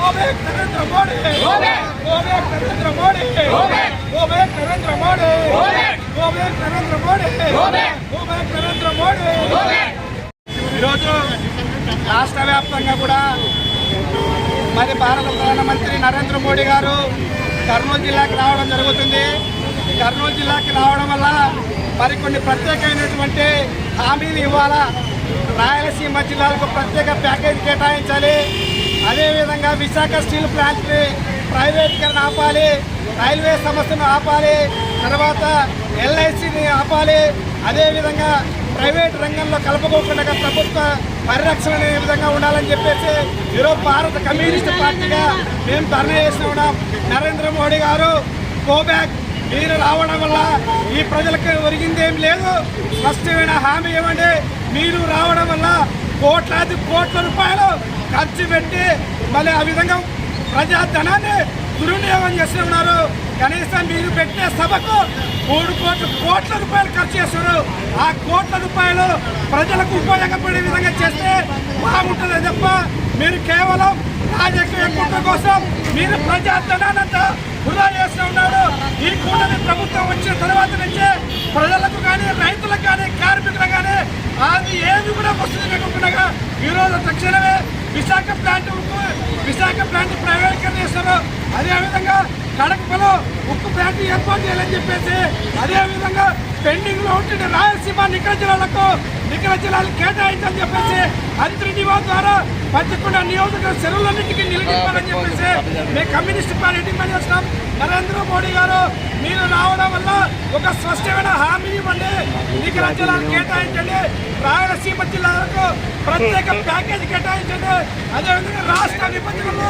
Go back, Narendra Modi! Go back, Narendra Modi! Go back! ఈరోజు రాష్ట్ర వ్యాప్తంగా కూడా మరి భారత ప్రధానమంత్రి నరేంద్ర మోడీ గారు కర్నూలు జిల్లాకి రావడం జరుగుతుంది. కర్నూలు జిల్లాకి రావడం వల్ల మరికొన్ని ప్రత్యేకమైనటువంటి హామీలు ఇవ్వాలా? రాయలసీమ జిల్లాలకు ప్రత్యేక ప్యాకేజీ కేటాయించాలి. అదేవిధంగా విశాఖ స్టీల్ ప్లాంట్ని ప్రైవేటీకరణ ఆపాలి. రైల్వే సంస్థను ఆపాలి. తర్వాత ఆపాలి. అదేవిధంగా ప్రైవేట్ రంగంలో కలపకోకుండా ప్రభుత్వ పరిరక్షణ అనే విధంగా ఉండాలని చెప్పేసి ఈరోజు భారత కమ్యూనిస్ట్ పార్టీగా మేము ధర్నా చేసిన ఉన్నాం. నరేంద్ర మోడీ గారు కోబ్యాక్ మీరు రావడం వల్ల ఈ ప్రజలకు ఒరిగిందేం లేదు. స్పష్టమైన హామీ ఇవ్వండి. మీరు రావడం వల్ల కోట్లాది కోట్ల రూపాయలు ఖర్చు పెట్టి మళ్ళీ ఆ విధంగా ప్రజాధనాన్ని దుర్వినియోగం చేస్తూ ఉన్నారు. కనీసం మీరు పెట్టే సభకు మూడు కోట్ల కోట్ల రూపాయలు ఖర్చు చేస్తున్నారు ఆ కోట్ల రూపాయలు ప్రజలకు ఉపయోగపడే విధంగా చేస్తే బాగుంటుంది తప్ప మీరు కేవలం రాజకీయ కుట్ర కోసం మీరు ప్రజాధనాన్నంతా వృధా చేస్తూ ఉన్నారు. ఈ కూటమి ప్రభుత్వం వచ్చిన తర్వాత నుంచే ప్రజలకు కానీ రైతులకు కానీ కార్మికులకు కానీ అది ఏది కూడా వస్తుంది లేకుండా ఈరోజు తక్షణమే విశాఖ ప్లాంట్ ఉక్కు విశాఖ ప్లాంట్ ప్రైవేటీకరణ చేస్తారు అదేవిధంగా కడకపలో ఉక్కు ప్లాంట్ ఏర్పాటు చేయాలని చెప్పేసి అదేవిధంగా పెండింగ్లో ఉంటున్న రాయలసీమ నిఖర జిల్లాలకు నిఖర జిల్లాలు కేటాయించాలని చెప్పేసి మంత్రి నివాస్ ద్వారా పచ్చకొండ నియోజకవర్గ సెలవులన్నింటికి నిలదీపాలని చెప్పేసి మేము కమ్యూనిస్ట్ పార్టీ పని చేస్తున్నాం. నరేంద్ర మోడీ గారు మీరు రావడం వల్ల ఒక స్పష్టమైన హామీ ఇవ్వండి నిఖర జిల్లాలు కేటాయించండి రాయలసీమ జిల్లాలకు ప్రత్యేక ప్యాకేజ్ కేటాయించండి. అదేవిధంగా రాష్ట్ర విభజనలో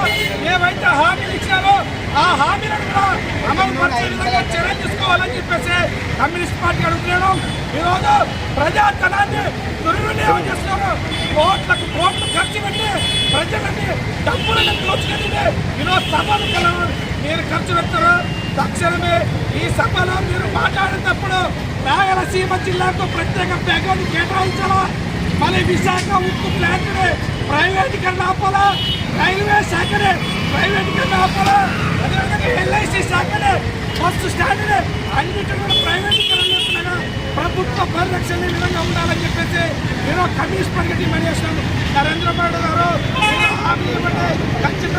ఏవైతే హామీలు ఇచ్చారో ఆ హామీలను కూడా అమలు పరిచే విధంగా చర్య తీసుకోవాలని చెప్పేసి కమ్యూనిస్ట్ పార్టీ అడుగుతున్నాను ఈరోజు ప్రజాధనాన్ని దుర్వినియోగం చేస్తున్నారు. కోట్లకు కోట్లు ఖర్చు పెట్టి ప్రజలని డబ్బులను దోచుకెళ్ళి ఈరోజు సభలు కలవు. మీరు ఖర్చు పెడతారు. తక్షణమే ఈ సభలో మీరు మాట్లాడేటప్పుడు రాయలసీమ జిల్లాకు ప్రత్యేక ప్యాకేజీ కేటాయించాలా? మళ్ళీ విశాఖ ఉక్కు ప్లాంట్ని ప్రైవేటీకరణ ఆపాలా? రైల్వే శాఖనే ప్రైవేటీకరణ ఆపాలా? అదేవిధంగా ఎల్ఐసి శాఖనే బస్సు స్టాండ్ని అన్నిటి కూడా ప్రైవేటీకరణ చేస్తున్నాగా ప్రభుత్వ పరిరక్షణ విధంగా ఉండాలని చెప్పేసి నేను కమ్యూనిస్ట్ పార్టీ డిమాండ్ చేస్తున్నాను నరేంద్ర మోడీ గారు హామీ ఇవ్వండి. ఖచ్చితంగా